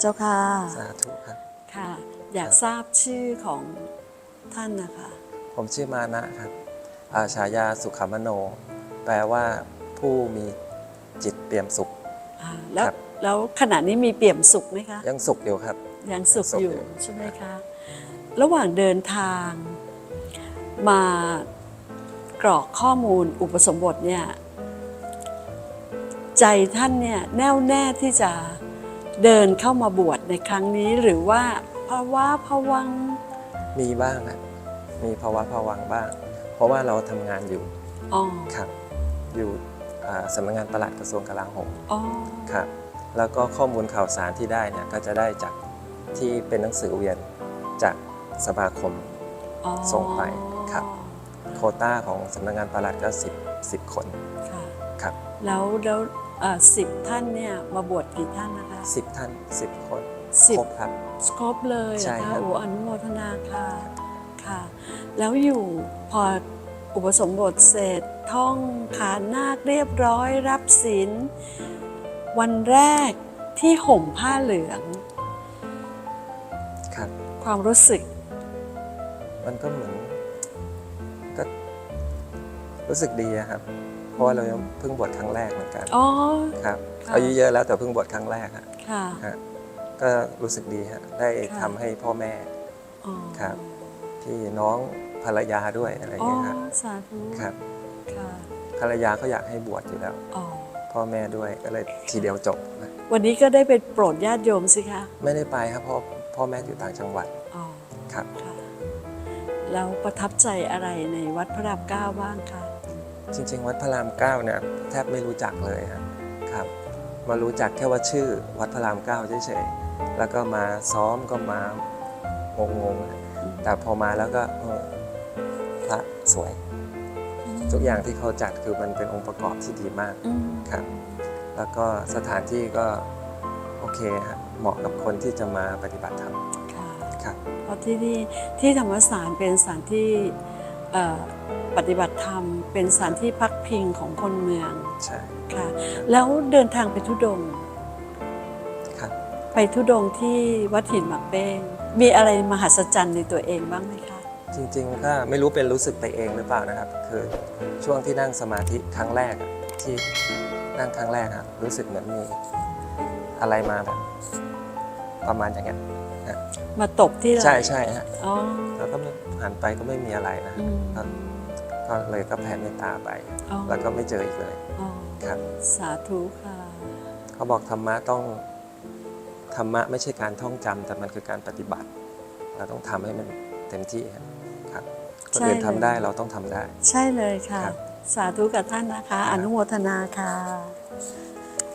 เจ้าค่ะ สาธุครับ ค่ะ อยากทราบชื่อของท่านนะคะ ผมชื่อมานะครับอาฉายาสุขามโน แปลว่าผู้มีจิตเปี่ยมสุขอ่าแล้วครับแล้วขณะนี้มีเปี่ยมสุขไหมคะ ยังสุขอยู่ครับ ยังสุขสุขออยู่ยู่ใช่ไหมคะ ระหว่างเดินทางมากรอกข้อมูลอุปสมบทเนี่ย ใจท่านเนี่ยแน่วแน่ที่จะ เดินเข้ามาบวชในครั้งนี้หรือว่าภาวะภวังค์มีบ้างครับมีภาวะภวังค์บ้าง เพราะว่าเราทำงานอยู่อ๋อครับอยู่อ่าสำนักงานปลัดกระทรวงกลาโหมอ๋อครับแล้วก็ข้อมูลข่าวสารที่ได้เนี่ยก็จะได้จากที่เป็นหนังสือเวียนจากสมาคม อ๋อส่งไปครับ โควต้าของสำนักงานปลัดก็10 10คน ค่ะครับ แล้วแล้ว สิบท่านเนี่ยมาบวชกี่ท่านนะคะ10ท่าน10คนสิบครบครับ ครบเลยเหรใช่อครัคะบ โอ้อนุโมทนาค่ะค่ะ แล้วอยู่พออุปสมบทเสร็จท่องขานนาคเรียบร้อยรับศีลวันแรกที่ห่มผ้าเหลือง ครับ ความรู้สึกมันก็เหมือนก็รู้สึกดีอะครับเพ ราะว่าเรายังเพิ่งบวชครั้งแรกเหมือนกันอ๋อ ครับค่ะ อายุเยอะแล้วแต่เพิ่งบวชครั้งแรกฮะค่ะฮะก็รู้สึกดีฮะได้ค่ะทำให้พ่อแม่ อ๋อครับ พี่น้องภรรยาด้วยอะไรอย่างอ๋อเงี้ยครับสาธุครับค่ะภรรยาเขาอยากให้บวชอยู่แล้ว อ๋อพ่อแม่ด้วยก็เลยทีเดียวจบนะวันนี้ก็ได้ไปโปรดญาติโยมสิคะไม่ได้ไปครับเพราะพ่อแม่อยู่ต่างจังหวัดอ๋อ ครับ ค่ะแล้วประทับใจอะไรในวัดพระรามเก้าบ้างคะ จริง ๆ วัดพระรามเก้าเนี่ยแทบไม่รู้จักเลยครับครับ มารู้จักแค่ว่าชื่อวัดพระรามเก้าเฉยๆแล้วก็มาซ้อมก็มางงๆแต่พอมาแล้วก็เออพระสวย ทุกอย่างที่เขาจัดคือมันเป็นองค์ประกอบที่ดีมากอืมครับ แล้วก็สถานที่ก็โอเคฮะเหมาะกับคนที่จะมาปฏิบัติธรรมค่ะครับเพราะที่นี่ที่ธรรมศาลเป็นสถานที่เอ่อ ปฏิบัติธรรม เป็นสถานที่พักพิงของคนเมืองใช่ค่ะแล้วเดินทางไปทุดงค์ครับไปทุดงค์ที่วัดหินหมากเป้งมีอะไรมหัศจรรย์ในตัวเองบ้างไหมคะ จริงๆก็ไม่รู้เป็นรู้สึกไปเองหรือเปล่านะครับ คือช่วงที่นั่งสมาธิครั้งแรกอะที่นั่งครั้งแรกอะรู้สึกเหมือนมีอะไรมาแบบประมาณอย่างเงี้ยมาตบที่ไหล่ใช่ใช่ฮะอ๋อแล้วก็ไม่ หันไปก็ไม่มีอะไรนะอืมครับก็เลยก็แผ่เมตตาไป อ๋อแล้วก็ไม่เจออีกเลยอ๋อครับ สาธุค่ะ เขาบอกธรรมะต้องธรรมะไม่ใช่การท่องจำแต่มันคือการปฏิบัติ เราต้องทำให้มันเต็มที่ครับครับคนอื่นใช่เลย ทำได้เราต้องทำได้ ใช่เลยค่ะ ครับสาธุกับท่านนะคะครับอนุโมทนาค่ะ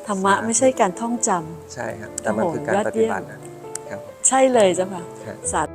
ธรรมะสาธุ ไม่ใช่การท่องจำ ใช่ครับ แต่มันโอ้โหคือการยอดปเยี่ฏิยมบัตินะครับ ใช่เลยเจ้าค่ะครับ สาธุ